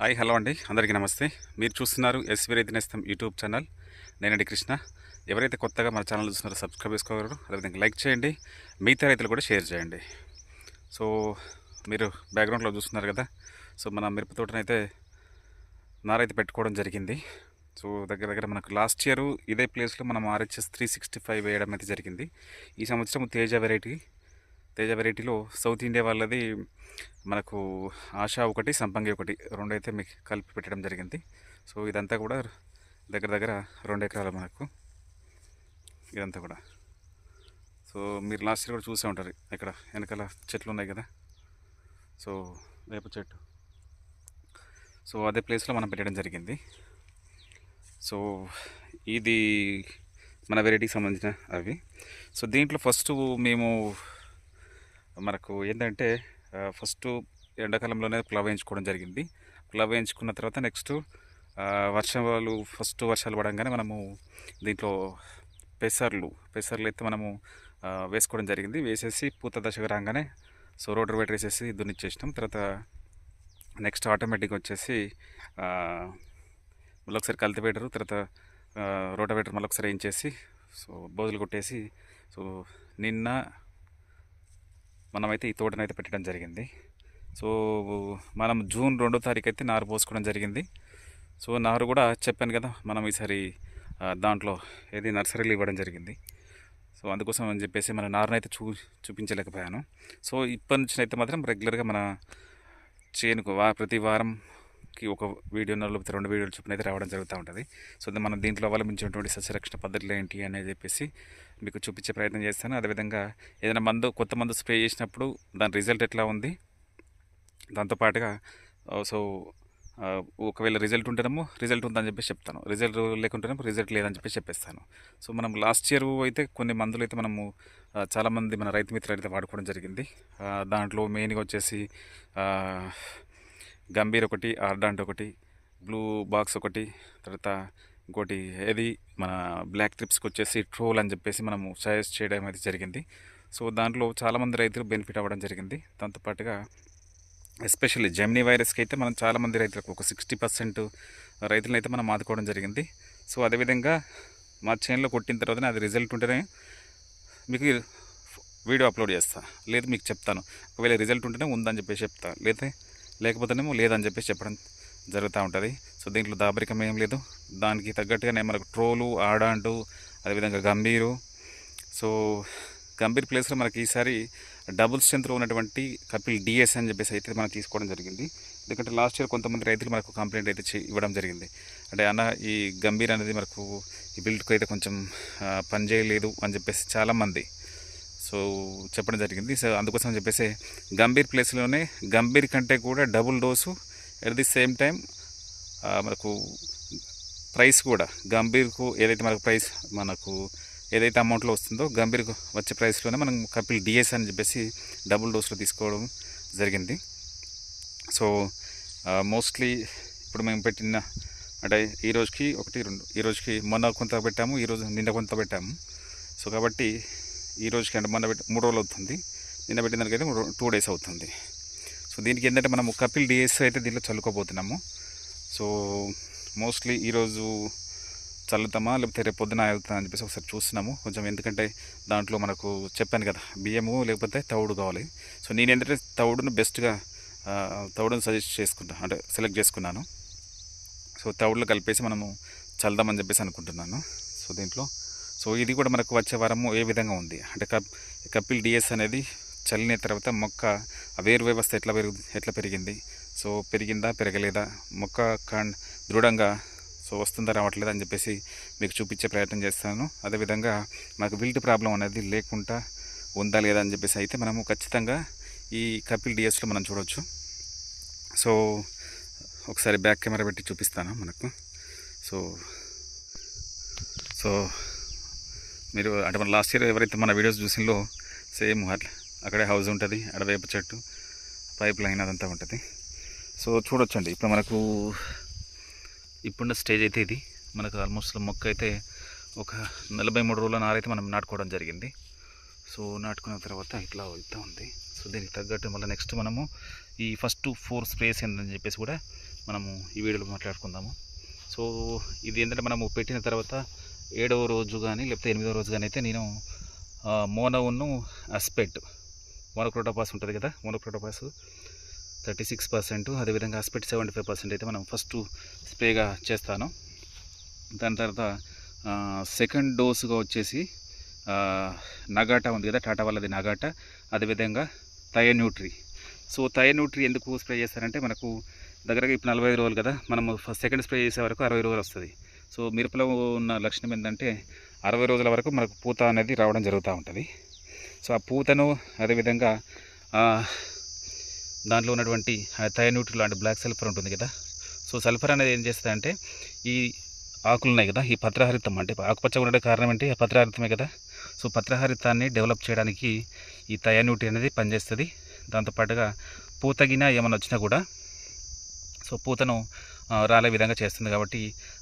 Hi hello అండి. అందరికీ నమస్తే. మీరు చూస్తున్నారు ఎస్వి రైతు నేస్తం యూట్యూబ్ ఛానల్. నేనండి కృష్ణ. ఎవరైతే కొత్తగా మన ఛానల్ చూస్తున్నారో సబ్స్క్రైబ్ చేసుకోగలరు అదేవిధంగా లైక్ చేయండి మిగతా రైతులు కూడా షేర్ చేయండి. సో మీరు బ్యాక్గ్రౌండ్లో చూస్తున్నారు కదా సో మన మిరప తోటనైతే నారైతే పెట్టుకోవడం జరిగింది. సో దగ్గర దగ్గర మనకు లాస్ట్ ఇయర్ ఇదే ప్లేస్లో మనం ఆర్హెచ్ఎస్ త్రీ సిక్స్టీ ఫైవ్ వేయడం అయితే జరిగింది. ఈ సంవత్సరం తేజ వెరైటీ తేజ వెరైటీలో సౌత్ ఇండియా వాళ్ళది మనకు ఆశా ఒకటి సంపంగి ఒకటి రెండు అయితే మీకు కలిపి పెట్టడం జరిగింది. సో ఇదంతా కూడా దగ్గర దగ్గర రెండు ఎకరాలు మనకు. ఇదంతా కూడా. సో మీరు లాస్ట్ ఇయర్ కూడా చూసే ఉంటారు ఇక్కడ వెనకాల చెట్లు ఉన్నాయి కదా. సో వేప చెట్టు. సో అదే ప్లేస్లో మనం పెట్టడం జరిగింది. సో ఇది మన వెరైటీకి సంబంధించిన అవి. సో దీంట్లో ఫస్ట్ మేము మనకు ఏంటంటే ఫస్ట్ ఎండాకాలంలోనే ప్లవ్ వేయించుకోవడం జరిగింది. ప్లవ్ వేయించుకున్న తర్వాత నెక్స్ట్ వర్షాలు ఫస్ట్ వర్షాలు పడంగానే మనము దీంట్లో పెసర్లు పెసర్లు అయితే మనము వేసుకోవడం జరిగింది. వేసేసి పూత దశకు రాగానే సో రోటర్ వేటర్ వేసేసి దున్నిచ్చేసినాం తర్వాత నెక్స్ట్ ఆటోమేటిక్ వచ్చేసి మళ్ళీ ఒకసారి కల్టివేటరు తర్వాత రోటోవేటర్ మళ్ళీ ఒకసారి వేయించేసి సో బోధులు కొట్టేసి సో నిన్న మనమైతే ఈ తోటనైతే పెట్టడం జరిగింది. సో మనం జూన్ రెండో తారీఖు అయితే నారు పోసుకోవడం జరిగింది. సో నారు కూడా చెప్పాను కదా మనం ఈసారి దాంట్లో ఏది నర్సరీలు ఇవ్వడం జరిగింది. సో అందుకోసం అని చెప్పేసి మన నారునైతే చూ చూపించలేకపోయాను. సో ఇప్పటి నుంచి అయితే మాత్రం రెగ్యులర్గా మన చేనుకు ప్రతి వారంకి ఒక వీడియో లేకపోతే రెండు వీడియోలు చొప్పున అయితే రావడం జరుగుతూ ఉంటుంది. సో మనం దీంట్లో అవలంబించినటువంటి సస్యరక్షణ పద్ధతులు ఏంటి అనేది చెప్పేసి మీకు చూపించే ప్రయత్నం చేస్తాను. అదేవిధంగా ఏదైనా మందు కొత్త మందు స్ప్రే చేసినప్పుడు దాని రిజల్ట్ ఎట్లా ఉంది? దాంతోపాటుగా సో ఒకవేళ రిజల్ట్ ఉంటేనేమో రిజల్ట్ ఉందని చెప్పేసి చెప్తాను. రిజల్ట్ లేకుంటేనేమో రిజల్ట్ లేదని చెప్పేసి చెప్పేస్తాను. సో మనం లాస్ట్ ఇయర్ అయితే కొన్ని మందులు అయితే మనము చాలామంది మన రైతు మిత్రులు అయితే వాడుకోవడం జరిగింది. దాంట్లో మెయిన్గా వచ్చేసి గంభీర్ ఒకటి ఆర్డాంట్ ఒకటి బ్లూ బాక్స్ ఒకటి తర్వాత ఇంకోటి ఏది మన బ్లాక్ ట్రిప్స్కి వచ్చేసి ట్రోల్ అని చెప్పేసి మనము సజెస్ట్ చేయడం అయితే జరిగింది. సో దాంట్లో చాలామంది రైతులు బెనిఫిట్ అవ్వడం జరిగింది. దాంతోపాటుగా ఎస్పెషల్లీ జెమినీ వైరస్కి అయితే మనం చాలామంది రైతులకు ఒక సిక్స్టీ పర్సెంట్ రైతులను అయితే మనం ఆదుకోవడం జరిగింది. సో అదేవిధంగా మా చేనులో కొట్టిన తర్వాతనే అది రిజల్ట్ ఉంటేనే మీకు వీడియో అప్లోడ్ చేస్తాను లేదు మీకు చెప్తాను. ఒకవేళ రిజల్ట్ ఉంటేనే ఉందని చెప్పేసి చెప్తాను లేదా లేకపోతేనేమో లేదని చెప్పేసి చెప్పడం జరుగుతూ ఉంటుంది. సో దీంట్లో దాబరికం ఏం లేదు. దానికి తగ్గట్టుగానే మనకు ట్రోలు ఆడాంటు అదేవిధంగా గంభీరు. సో గంభీర్ ప్లేస్లో మనకి ఈసారి డబుల్ స్ట్రెంత్లో ఉన్నటువంటి కపిల్ డిఎస్ అని చెప్పేసి అయితే మనం తీసుకోవడం జరిగింది. ఎందుకంటే లాస్ట్ ఇయర్ కొంతమంది రైతులు మనకు కంప్లైంట్ అయితే ఇవ్వడం జరిగింది. అంటే అన్న ఈ గంభీర్ అనేది మనకు ఈ బిల్డ్కు అయితే కొంచెం పనిచేయలేదు పని చేయలేదు అని చెప్పేసి చాలామంది. సో చెప్పడం జరిగింది. సో అందుకోసం చెప్పేసి గంభీర్ ప్లేస్లోనే గంభీర్ కంటే కూడా double dose at the same time మనకు ప్రైస్ కూడా గంభీర్కు ఏదైతే మనకు ప్రైస్ మనకు ఏదైతే అమౌంట్లో వస్తుందో గంభీర్కు వచ్చే ప్రైస్లోనే మనం కపిల్ డిఎస్ అని చెప్పేసి డబుల్ డోస్లో తీసుకోవడం జరిగింది. సో మోస్ట్లీ ఇప్పుడు మేము పెట్టిన అంటే ఈ రోజుకి ఒకటి రెండు ఈ రోజుకి మొన్న కొంత పెట్టాము ఈ రోజు నిన్న కొంత పెట్టాము. సో కాబట్టి ఈ రోజుకి అంటే మొన్న పెట్టి మూడు రోజులు అవుతుంది. నిన్న పెట్టిన దానికైతే టూ డేస్ అవుతుంది. సో దీనికి ఏంటంటే మనం కపిల్ డిఎస్ అయితే దీంట్లో చల్లుకోబోతున్నాము. సో మోస్ట్లీ ఈరోజు చల్లుతామా? లేకపోతే రేపు పొద్దున వెళ్తామని చెప్పేసి ఒకసారి చూస్తున్నాము. కొంచెం ఎందుకంటే దాంట్లో మనకు చెప్పాను కదా బియ్యము లేకపోతే తవుడు కావాలి. సో నేను ఏంటంటే తవుడును బెస్ట్గా ఆ, తవుడును సజెస్ట్ చేసుకుంటా అంటే సెలెక్ట్ చేసుకున్నాను. సో తవుడులో కలిపేసి మనము చల్దామని చెప్పేసి అనుకుంటున్నాను. సో దీంట్లో సో ఇది కూడా మనకు వచ్చే వారము ఏ విధంగా ఉంది? అంటే కప్ కపిల్ డిఎస్ అనేది చల్లిన తర్వాత మొక్క వేరు వ్యవస్థ ఎట్లా పెరుగు ఎట్లా పెరిగింది? సో పెరిగిందా పెరగలేదా? మొక్క కాండ్ దృఢంగా సో వస్తుందా రావట్లేదా అని చెప్పేసి మీకు చూపించే ప్రయత్నం చేస్తాను. అదేవిధంగా మాకు విల్ట్ ప్రాబ్లం అనేది లేకుండా ఉందా లేదా అని చెప్పేసి అయితే మనము ఖచ్చితంగా ఈ కపిల్ డిఎస్లో మనం చూడవచ్చు సో ఒకసారి బ్యాక్ కెమెరా పెట్టి చూపిస్తాను మనకు. సో సో మీరు అంటే మన లాస్ట్ ఇయర్ ఎవరైతే మన వీడియోస్ చూసిందో సేమ్ అట్లా. అక్కడే హౌస్ ఉంటుంది అడవేప చెట్టు పైప్ లైన్ అదంతా ఉంటుంది. సో చూడొచ్చండి ఇప్పుడు మనకు ఇప్పుడున్న స్టేజ్ అయితే ఇది. మనకు ఆల్మోస్ట్ మొక్క అయితే ఒక నలభై మూడు రోజుల నారైతే మనం నాటుకోవడం జరిగింది. సో నాటుకున్న తర్వాత ఇట్లా అవుతూ ఉంది. సో దీనికి తగ్గట్టు మళ్ళీ నెక్స్ట్ మనము ఈ ఫస్ట్ ఫోర్ స్ప్రేస్ ఏంటని చెప్పేసి కూడా మనము ఈ వీడియోలో మాట్లాడుకుందాము. సో ఇది ఏంటంటే మనము పెట్టిన తర్వాత ఏడవ రోజు కానీ లేకపోతే ఎనిమిదవ రోజు కానీ అయితే నేను మోనవును అస్పెట్ అస్పెట్ మోనోక్రోటోపాస్ ఉంటుంది కదా మోనోక్రోటోపాస్ థర్టీ సిక్స్ పర్సెంట్ అదేవిధంగా హాస్పిటల్ సెవెంటీ ఫైవ్ పర్సెంట్ అయితే మనం ఫస్ట్ స్ప్రేగా చేస్తాను. దాని తర్వాత సెకండ్ డోసుగా వచ్చేసి నగాటా ఉంది కదా టాటా వాళ్ళది నగాటా అదేవిధంగా థయన్యూట్రీ సో థయన్యూట్రీ ఎందుకు స్ప్రే చేస్తారంటే మనకు దగ్గరగా ఇప్పుడు నలభై ఐదు రోజులు కదా మనము ఫస్ట్ సెకండ్ స్ప్రే చేసే వరకు అరవై రోజులు వస్తుంది. సో మిరపలో ఉన్న లక్షణం ఏంటంటే అరవై రోజుల వరకు మనకు పూత అనేది రావడం జరుగుతూ ఉంటుంది. సో ఆ పూతను అదేవిధంగా దాంట్లో ఉన్నటువంటి థయన్యూట్రీ లాంటి బ్లాక్ సల్ఫర్ ఉంటుంది కదా. సో సల్ఫర్ అనేది ఏం చేస్తుందంటే ఈ ఆకులు ఉన్నాయి కదా ఈ పత్రహరితం అంటే ఆకుపచ్చ ఉండే కారణం ఏంటి? ఆ పత్రహరితమే కదా. సో పత్రహరితాన్ని డెవలప్ చేయడానికి ఈ థయాన్యూటీ అనేది పనిచేస్తుంది. దాంతోపాటుగా పూతగిన ఏమైనా వచ్చినా కూడా సో పూతను రాలే విధంగా చేస్తుంది కాబట్టి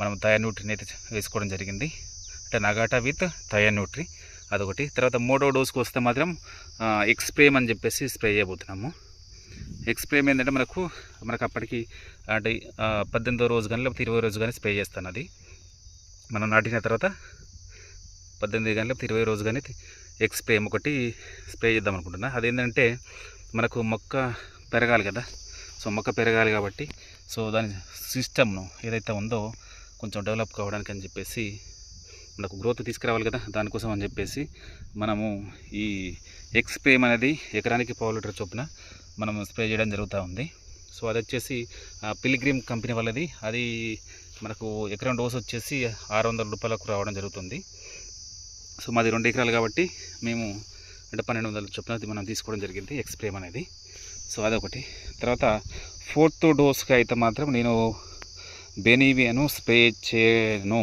మనం థయాన్యూట్రీని అయితే వేసుకోవడం జరిగింది. అంటే నగాటా విత్ థయాన్యూట్రీ అదొకటి. తర్వాత మూడో డోస్కి వస్తే మాత్రం ఎక్స్ప్రేమ్ అని చెప్పేసి స్ప్రే చేయబోతున్నాము. ఎక్స్ప్రేమ్ ఏంటంటే మనకు మనకు అప్పటికి అంటే పద్దెనిమిదో రోజు కానీ లేకపోతే ఇరవై రోజు కానీ స్ప్రే చేస్తాను అది మనం నాటిన తర్వాత పద్దెనిమిది కానీ లేకపోతే ఇరవై రోజు కానీ ఎక్స్ప్రేమ్ ఒకటి స్ప్రే చేద్దాం అనుకుంటున్నా. అదేంటంటే మనకు మొక్క పెరగాలి కదా. సో మొక్క పెరగాలి కాబట్టి సో దాని సిస్టమ్ను ఏదైతే ఉందో కొంచెం డెవలప్ కావడానికి అని చెప్పేసి మనకు గ్రోత్ తీసుకురావాలి కదా దానికోసం అని చెప్పేసి మనము ఈ ఎక్స్ప్రేమ్ అనేది ఎకరానికి పావు లీటర్ చొప్పున మనం స్ప్రే చేయడం జరుగుతూ ఉంది. సో అది వచ్చేసి పిలిగ్రిమ్ కంపెనీ వాళ్ళది. అది మనకు ఎకరం డోస్ వచ్చేసి ఆరు వందల రూపాయలకు రావడం జరుగుతుంది. సో మాది రెండు ఎకరాలు కాబట్టి మేము అంటే పన్నెండు వందల చొప్పున అది మనం తీసుకోవడం జరిగింది ఎక్స్ప్రేమ్ అనేది. సో అదొకటి. తర్వాత ఫోర్త్ డోస్కి అయితే మాత్రం నేను బెనీవియను స్ప్రే చేయను.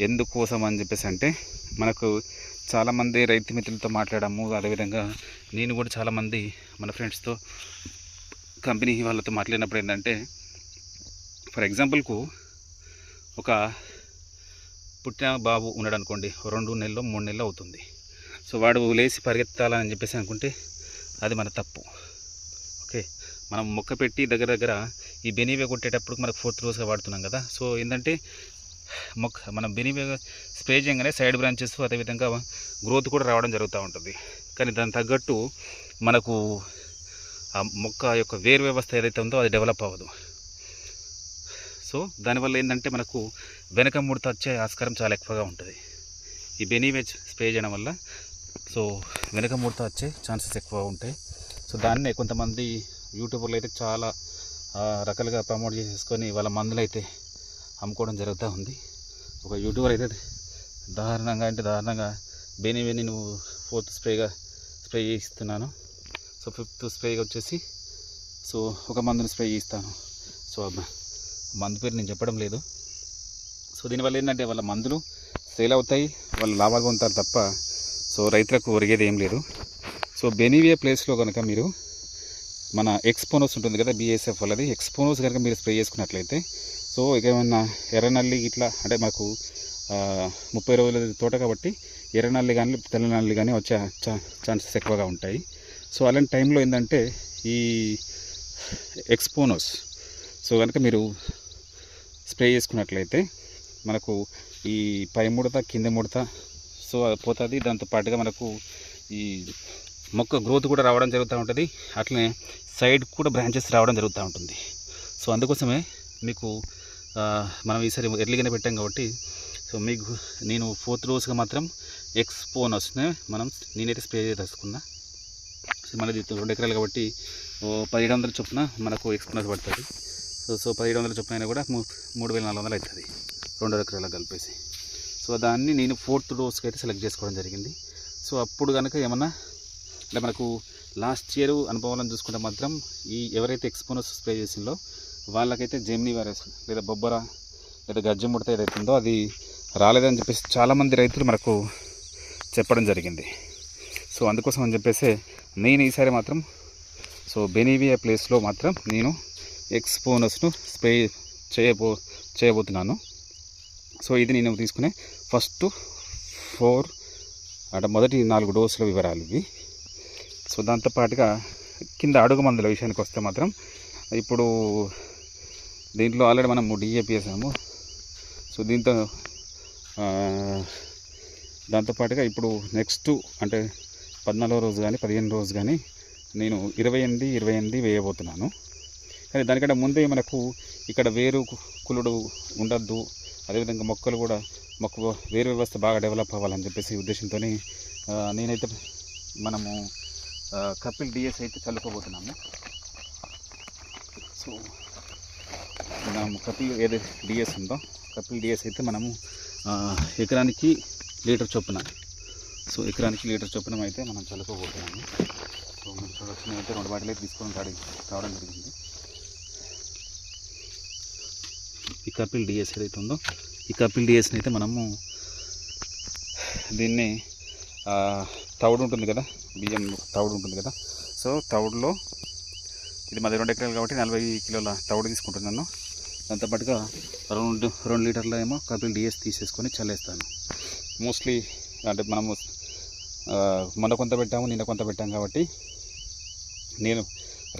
ఎందుకోసం అని చెప్పేసి అంటే మనకు చాలామంది రైతు మిత్రులతో మాట్లాడాము. అదేవిధంగా నేను కూడా చాలామంది మన ఫ్రెండ్స్తో కంపెనీ వాళ్ళతో మాట్లాడినప్పుడు ఏంటంటే ఫర్ ఎగ్జాంపుల్కు ఒక పుట్టిన బాబు ఉన్నాడు అనుకోండి రెండు నెలలు మూడు నెలలు అవుతుంది. సో వాడు లేచి పరిగెత్తాలని చెప్పేసి అనుకుంటే అది మన తప్పు. ఓకే? మనం మొక్క పెట్టి దగ్గర దగ్గర ఈ బెనీవే కొట్టేటప్పుడు మనకు ఫోర్త్ రోజుగా వాడుతున్నాం కదా. సో ఏంటంటే మొక్క మనం బెనీవే స్ప్రే చేయగానే సైడ్ బ్రాంచెస్ అదేవిధంగా గ్రోత్ కూడా రావడం జరుగుతూ ఉంటుంది. కానీ దానికి తగ్గట్టు మనకు ఆ మొక్క యొక్క వేరు వ్యవస్థ ఏదైతే ఉందో అది డెవలప్ అవ్వదు. సో దానివల్ల ఏంటంటే మనకు వెనక ముడత వచ్చే ఆస్కారం చాలా ఎక్కువగా ఉంటుంది. ఈ బెనీవేజ్ స్ప్రే చేయడం వల్ల సో వెనక ముడత వచ్చే ఛాన్సెస్ ఎక్కువ ఉంటాయి. సో దాన్నే కొంతమంది యూట్యూబర్లు అయితే చాలా రకాలుగా ప్రమోట్ చేసేసుకొని వాళ్ళ మందులు అయితే అమ్ముకోవడం జరుగుతూ ఉంది. ఒక యూట్యూబర్ అయితే దారుణంగా అంటే దారుణంగా బెనీవేని నువ్వు ఫోర్త్ స్ప్రేగా స్ప్రే చేయిస్తున్నాను. సో ఫిఫ్త్ స్ప్రేగా వచ్చేసి సో ఒక మందుని స్ప్రే చేయిస్తాను. సో మందు పేరు నేను చెప్పడం లేదు. సో దీనివల్ల ఏంటంటే వాళ్ళ మందులు సేల్ అవుతాయి వాళ్ళు లాభాలు పొందుతారు తప్ప సో రైతులకు ఒరిగేది ఏం లేదు. సో బెనీవియా ప్లేస్లో కనుక మీరు మన ఎక్స్పోనోస్ ఉంటుంది కదా బీఎస్ఎఫ్ వాళ్ళది ఎక్స్పోనోస్ కనుక మీరు స్ప్రే చేసుకున్నట్లయితే సో ఇక ఏమన్నా ఎర్రనల్లి ఇట్లా అంటే మాకు ముప్పై రోజుల తోట కాబట్టి ఎర్రనల్లి కానీ తెల్లనల్లి కానీ వచ్చే ఛాన్సెస్ ఎక్కువగా ఉంటాయి. సో అలాంటి టైంలో ఏంటంటే ఈ ఎక్స్పోనోస్ సో కనుక మీరు స్ప్రే చేసుకున్నట్లయితే మనకు ఈ పై ముడత కింద ముడత సో అది పోతుంది. దాంతో పాటుగా మనకు ఈ మొక్క గ్రోత్ కూడా రావడం జరుగుతూ ఉంటుంది. అట్లనే సైడ్ కూడా బ్రాంచెస్ రావడం జరుగుతూ ఉంటుంది. సో అందుకోసమే మీకు మనం ఈసారి ఎర్లీగానే పెట్టాం కాబట్టి సో మీకు నేను ఫోర్త్ రోజుగా మాత్రం ఎక్స్పోన్ వస్తున్నాయి మనం నేనైతే స్ప్రే చేసుకున్నా సో మనది రెండు ఎకరాలు కాబట్టి ఓ పదిహేడు వందల చొప్పున మనకు ఎక్స్పోనస్ పడుతుంది. సో సో పదిహేడు వందల చొప్పున అయినా కూడా మూ మూడు వేల నాలుగు వందలు అవుతుంది. రెండు ఎకరాలు కలిపేసి. సో దాన్ని నేను ఫోర్త్ డోస్కి అయితే సెలెక్ట్ చేసుకోవడం జరిగింది. సో అప్పుడు కనుక ఏమన్నా అంటే మనకు లాస్ట్ ఇయర్ అనుభవాలను చూసుకుంటే మాత్రం ఈ ఎవరైతే ఎక్స్పోనస్ స్ప్రే చేసిందో వాళ్ళకైతే జెమినీ వైరస్ లేదా బొబ్బర లేదా గజ్జి ముడత ఏదైతుందో అది రాలేదని చెప్పేసి చాలామంది రైతులు మనకు చెప్పడం జరిగింది. సో అందుకోసం అని చెప్పేసి నేను ఈసారి మాత్రం సో బెనీవియా ప్లేస్లో మాత్రం నేను ఎక్స్పోనస్ను స్ప్రే చేయబో చేయబోతున్నాను. సో ఇది నేను తీసుకునే ఫస్ట్ ఫోర్ అంటే మొదటి నాలుగు డోసుల వివరాలు ఇవి. సో దాంతోపాటుగా కింద అడుగు మందుల విషయానికి వస్తే మాత్రం ఇప్పుడు దీంట్లో ఆల్రెడీ మనం డిఏపి వేసాము. సో దీంతో దాంతోపాటుగా ఇప్పుడు నెక్స్ట్ అంటే పద్నాలుగో రోజు కానీ పదిహేను రోజు కానీ నేను ఇరవై ఎనిమిది ఇరవై ఎనిమిది వేయబోతున్నాను. కానీ దానికంటే ముందే మనకు ఇక్కడ వేరు కులుడు ఉండద్దు. అదేవిధంగా మొక్కలు కూడా మొక్క వేరు వ్యవస్థ బాగా డెవలప్ అవ్వాలని చెప్పేసి ఉద్దేశంతో నేనైతే మనము కపిల్ డిఎస్ అయితే చల్లుకోబోతున్నాము. సో మనం కపిల్ ఏదైతే డిఎస్ ఉందో? కపిల్ డిఎస్ అయితే మనము ఎకరానికి లీటర్ చొప్పున. సో ఎకరానికి లీటర్ చొప్పున అయితే మనం చల్లుకోబోతున్నాము. సో మనం చూడొచ్చు అయితే రెండు బాటిల్ అయితే తీసుకొని రావడం రావడం జరిగింది. ఈ కపిల్ డిఎస్ ఏదైతే ఉందో ఈ కపిల్ డిఎస్ని అయితే మనము దీన్ని తవుడు ఉంటుంది కదా బియ్యం తవుడు ఉంటుంది కదా. సో తవుడులో ఇది మాది రెండు ఎకరాలు కాబట్టి నలభై కిలోల తవుడు తీసుకుంటున్నాను. దాంతోపాటుగా రెండు రెండు లీటర్ల ఏమో కపిల్ డిఎస్ తీసేసుకొని చల్లేస్తాను. మోస్ట్లీ అంటే మనము మొన్న కొంత పెట్టాము నిన్న కొంత పెట్టాము కాబట్టి నేను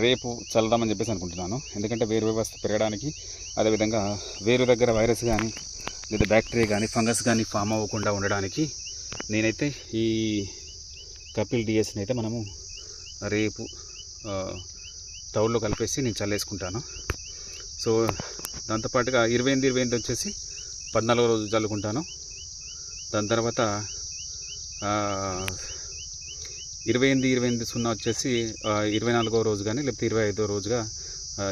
రేపు చల్లదామని చెప్పేసి అనుకుంటున్నాను. ఎందుకంటే వేరు వ్యవస్థ పెరగడానికి అదేవిధంగా వేరు దగ్గర వైరస్ కానీ లేదా బ్యాక్టీరియా కానీ ఫంగస్ కానీ ఫామ్ అవ్వకుండా ఉండడానికి నేనైతే ఈ కపిల్ డిఎస్ని అయితే మనము రేపు ఆ, తౌడులో కలిపేసి నేను చల్లేసుకుంటాను. సో దాంతోపాటుగా ఇరవై ఎనిమిది ఇరవై ఎనిమిది వచ్చేసి పద్నాలుగో రోజు చల్లుకుంటాను దాని తర్వాత ఇరవై ఎనిమిది ఇరవై ఎనిమిది సున్నా వచ్చేసి ఇరవై నాలుగో రోజు కానీ లేకపోతే ఇరవై ఐదో రోజుగా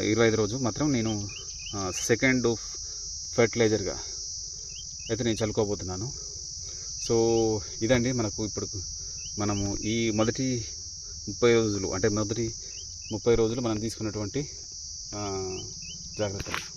ఇరవై ఐదు రోజు మాత్రం నేను సెకండ్ ఫెర్టిలైజర్గా అయితే నేను చల్లుకోబోతున్నాను సో ఇదండి మనకు ఇప్పుడు మనము ఈ మొదటి ముప్పై రోజులు అంటే మొదటి ముప్పై రోజులు మనం తీసుకున్నటువంటి జాగ్రత్తలు.